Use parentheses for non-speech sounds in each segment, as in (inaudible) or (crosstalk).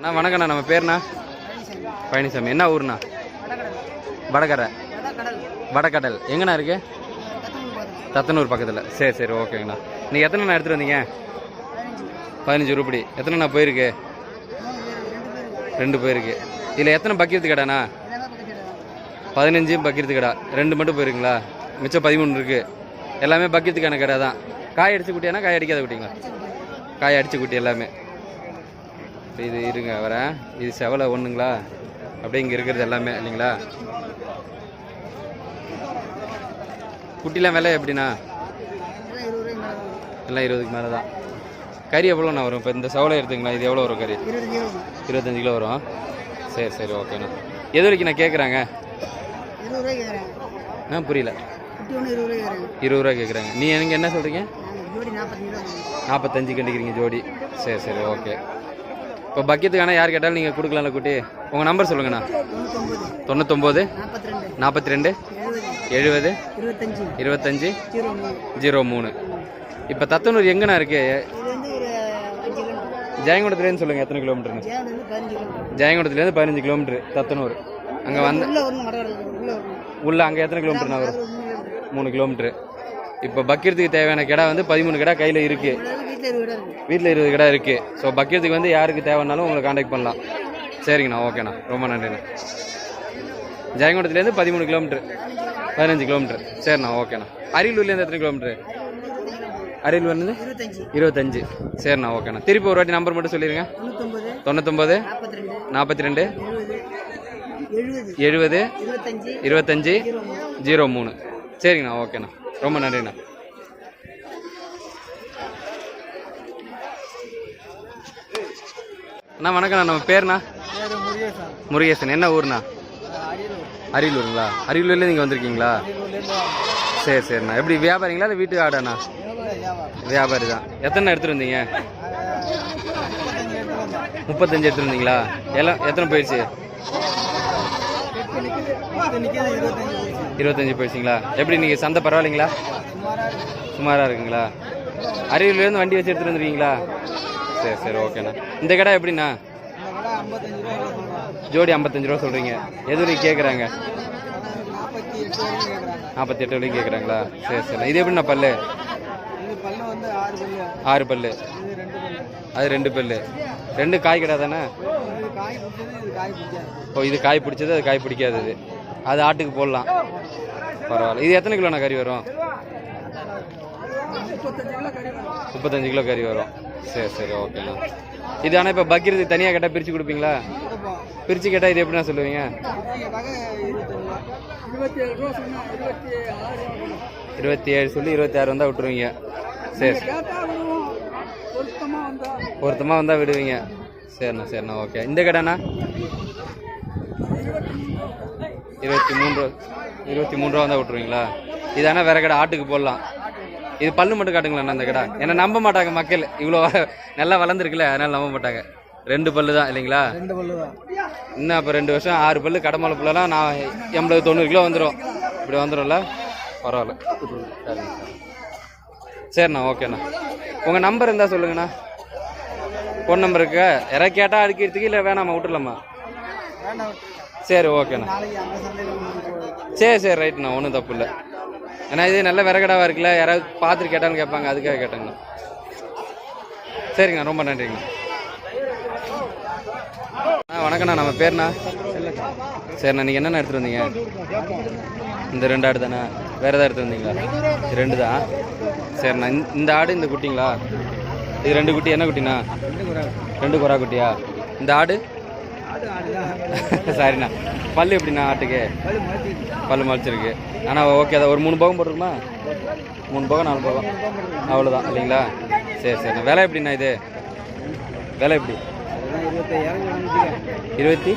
அண்ணா வணக்கண்ணா நம்ம பேர்ண்ணா? பழனிசாமி. என்ன ஊர்ண்ணா? வடகரை. வடகடல் எங்கண்ணா இருக்கு? தத்தனூர் பக்கத்தில். சரி சரி. ஓகேங்கண்ணா. நீங்கள் எத்தனைண்ணா எடுத்துகிட்டு வந்தீங்க? பதினஞ்சு ரூபடி எத்தனைண்ணா போயிருக்கு? ரெண்டு போயிருக்கு. இதில் எத்தனை பக்கீரத்து கடைண்ணா? பதினஞ்சு பக்கீரத்து கடை. ரெண்டு மட்டும் போயிருக்குங்களா? மிச்சம் பதிமூணு இருக்குது எல்லாமே பக்கீரத்துக்கான கடை தான் காய் அடிச்சு குட்டியானா காய் அடிக்காத குட்டிங்களா? காய் அடிச்சு குட்டி எல்லாமே. இப்ப இது இருங்க வரேன் இது செவலை ஒன்றுங்களா அப்படியே இங்கே இருக்கிறது எல்லாமே இல்லைங்களா? குட்டிலாம் விலை எப்படிண்ணா? எல்லாம் இருபதுக்கு மேலே தான். கறி எவ்வளோண்ணா வரும்? இப்போ இந்த செவலை எடுத்துங்களா இது எவ்வளோ வரும் கறி? இருபத்தஞ்சு கிலோ வரும். சரி சரி ஓகேண்ணா. எது வரைக்கும் நான் கேட்குறாங்க? ஆ புரியல. இருபது ரூபா கேட்குறாங்க. நீ எனக்கு என்ன சொல்கிறீங்க? நாங்கள். நாற்பத்தஞ்சு கண்டிக்கிறீங்க ஜோடி. சரி சரி ஓகே. இப்போ பக்கெட்டுக்கான யார் கேட்டாலும் நீங்கள் கொடுக்கலாம்ல குட்டி? உங்கள் நம்பர் சொல்லுங்கண்ணா. தொண்ணூத்தொம்பது நாற்பத்தி ரெண்டு எழுபது இருபத்தஞ்சி ஜீரோ மூணு இப்போ தத்தனூர் எங்கண்ணா இருக்கு? இது ஜெயங்கொண்டத்துலேருந்து சொல்லுங்கள் எத்தனை கிலோமீட்டர்னு பதினஞ்சு கிலோமீட்டர் ஜெயங்கொண்டத்துலேருந்து பதினஞ்சு கிலோமீட்டர் தத்தனூர். அங்கே வந்து உள்ள அங்கே எத்தனை கிலோமீட்டர்னா வரும்? மூணு கிலோமீட்டர் இப்போ பக்கீரத்துக்கு தேவையான கிடா வந்து பதிமூணு கிடா கையில் இருக்குது வீட்டில் இருபது கடை இருக்குது ஸோ பக்கெட்டுக்கு வந்து யாருக்கு தேவைன்னாலும் உங்களை காண்டாக்ட் பண்ணலாம். சரிங்கண்ணா ஓகேண்ணா. ரொம்ப நன்றிண்ணா. ஜெயங்கொண்டத்துலேருந்து பதிமூணு கிலோமீட்ரு பதினஞ்சு கிலோமீட்ரு சரிண்ணா ஓகேண்ணா. அரியலூர்லேருந்து எத்தனை கிலோமீட்ரு அரியலூர்லேருந்து? இருபத்தஞ்சு. சரிண்ணா ஓகேண்ணா. திருப்பி ஒரு வாட்டி நம்பர் மட்டும் சொல்லிடுங்க தொண்ணூத்தொம்பது நாற்பத்தி ரெண்டு எழுபது இருபத்தஞ்சு ஜீரோ மூணு. சரிங்கண்ணா ஓகேண்ணா. ரொம்ப நன்றிண்ணா. அண்ணா வணக்கண்ணா நம்ம பேர்ண்ணா? பேர் முருகேசன். என்ன ஊர்ண்ணா? அரியலூர். அரியலூருங்களா? அரியலூர்ல நீங்கள் வந்திருக்கீங்களா? அரியலூர்லேருந்து சரி சரிண்ணா. எப்படி வியாபாரிங்களா இல்லை வீட்டு ஆடாண்ணா? வியாபாரி தான். எத்தனை எடுத்துட்டு வந்தீங்க முப்பத்தஞ்சு எடுத்து வந்தோம் முப்பத்தஞ்சு எடுத்துட்டு வந்தீங்களா எல்லாம் எத்தனை போயிடுச்சு இருபத்தஞ்சு போயிடுச்சு இருபத்தஞ்சு போயிடுச்சிங்களா எப்படி நீங்கள் சந்தை பரவாயில்லைங்களா? சுமாராக இருக்கு. சுமாராக இருக்குங்களா? அரியலூர்லேருந்து வண்டி வச்சு எடுத்துட்டு வந்துருக்கீங்களா? சரி சரி ஓகேண்ணா இந்த கடை எப்படிண்ணா? ஜோடி ஐம்பத்தஞ்சு ரூபா சொல்கிறீங்க எது வரைக்கும் கேட்குறாங்க நாற்பத்தி எட்டு வரைக்கும் கேட்குறாங்களா சரி சரி. இது எப்படிண்ணா பல்லு? ஆறு பல்லு. அது ரெண்டு பல்லு. ரெண்டு காய் கடை தானே? இது காய் பிடிச்சது காய் பிடிக்காது ஓ இது காய் பிடிச்சது அது காய் பிடிக்காதது. அது ஆட்டுக்கு போடலாம். பரவாயில்ல. இது எத்தனை கிலோண்ணா கறி வரும்? முப்பத்தஞ்சு கிலோ கறி வரும். சரி சரி ஓகேண்ணா இது ஆனால் இப்போ பக்ரீத்துக்கு தனியாக கேட்டால் பிரித்து கொடுப்பீங்களா? பிரித்து கேட்டால் இது எப்படிண்ணா சொல்லுவீங்க? இருபத்தி ஏழு சொல்லி இருபத்தி ஆறு வந்தால் விட்டுருவீங்க. சரி பொருத்தமாக ஒருத்தமாக வந்தால் விடுவீங்க. சரிண்ணா சரிண்ணா ஓகே இந்த கடைண்ணா? இருபத்தி மூணு ரூபா இருபத்தி மூணு ரூபா வந்தால் விட்டுருவீங்களா? இதானா வேறு கடை ஆட்டுக்கு போடலாம். இது பல்லு மட்டும் காட்டுங்களேண்ணா இந்த கடை. ஏன்னா நம்ப மாட்டாங்க மக்கள். இவ்வளோ நல்லா வளர்ந்துருக்குல்ல அதனால நம்ப மாட்டாங்க. ரெண்டு பல்லு தான் இல்லைங்களா? ரெண்டு பல்லு தான். இன்னும் அப்போ ரெண்டு வருஷம் ஆறு பல்லு கடமலை புள்ளலாம் நான் எண்பது தொண்ணூறு கிலோ வந்துடும் இப்படி வந்துடும்ல பரவாயில்ல. சரிண்ணா ஓகேண்ணா. உங்கள் நம்பர் இருந்தால் சொல்லுங்கண்ணா. ஃபோன் நம்பர் இருக்கு. யாராவது கேட்டால் அடிக்கிறதுக்கு இல்லை வேணாமா விட்டுலாமா சரி ஓகேண்ணா. அந்த சரி சரி ரைட்ண்ணா ஒன்றும் தப்பு இல்லை. ஏன்னா இது நல்ல விறகடாவாக இருக்குல்ல? யாராவது பார்த்துட்டு கேட்டாலும் கேட்பாங்க. அதுக்காக கேட்டேங்கண்ணா சரிங்கண்ணா ரொம்ப நன்றிங்கண்ணா ஆ வணக்கண்ணா நம்ம பேர்ண்ணா? சரிண்ணா நீங்கள் என்னென்ன எடுத்துகிட்டு வந்தீங்க? இந்த ரெண்டு ஆடு தானே? வேறு எதாவது எடுத்து வந்தீங்களா? இது ரெண்டு தான். சரிண்ணா இந்த- இந்த ஆடு இந்த குட்டிங்களா? இது ரெண்டு குட்டி. என்ன குட்டிண்ணா? ரெண்டு குறா குட்டியா? இந்த ஆடு? (laughs) சரிண்ணா. பல்லு எப்படிண்ணா ஆட்டுக்கு? பல்லு முளைச்சிருக்கு. ஆனால் ஓகே அதை ஒரு மூணு போகம் போட்டுருக்குமா? மூணு போகம் நாலு போகம். அவ்வளோதான் இல்லைங்களா? சரி சரிண்ணா விலை எப்படிண்ணா இது? விலை எப்படி? இருபத்தி?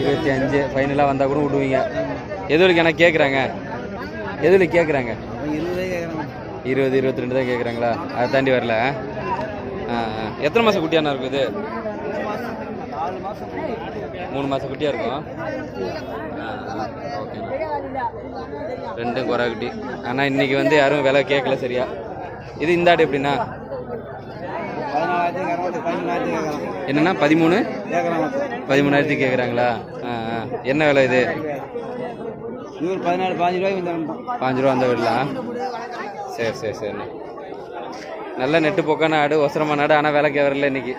இருபத்தி அஞ்சு. ஃபைனலாக வந்தால் கூட விடுவீங்க. எனக்கு கேட்குறாங்க எதுல கேட்குறாங்க அவன் இருபதே கேட்குறான் இருபது இருபத்தி ரெண்டு தான் கேட்குறாங்களா அதை தாண்டி வரல எத்தனை மாதம் குட்டியாண்ணா மாதம் மூணு மாதம் குட்டியாக இருக்கும். ஓகே. ரெண்டும் குறை குட்டி. ஆனால் இன்னைக்கு வந்து யாரும் விலை கேட்கல சரியா. இது இந்த ஆடு எப்படின்னா? என்னன்னா பதிமூணு? பதிமூணாயிரத்துக்கு கேட்குறாங்களா? ஆ ஆ. என்ன விலை இது? நூறு பதினாலு பாஞ்சு ரூபாய்க்கு வந்துடும் பாஞ்சு ரூபா அந்த விடலாம் சரி சரி சரிண்ணா நல்ல நெட்டு போக்கான ஆடு ஒசரமான ஆடு ஆனால் விலைக்கு வரல இன்னைக்கு.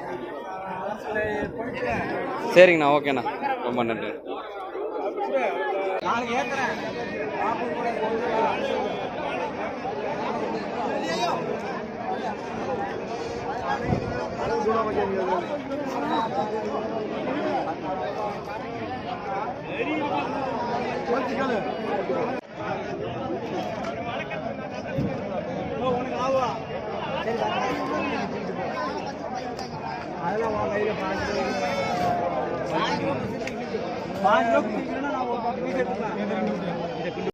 சரிங்கண்ணா ஓகேண்ணா. ரொம்ப நன்றி. உனக்கு ஆவா? சரி உன் கையில் பாஞ்சு ரூபா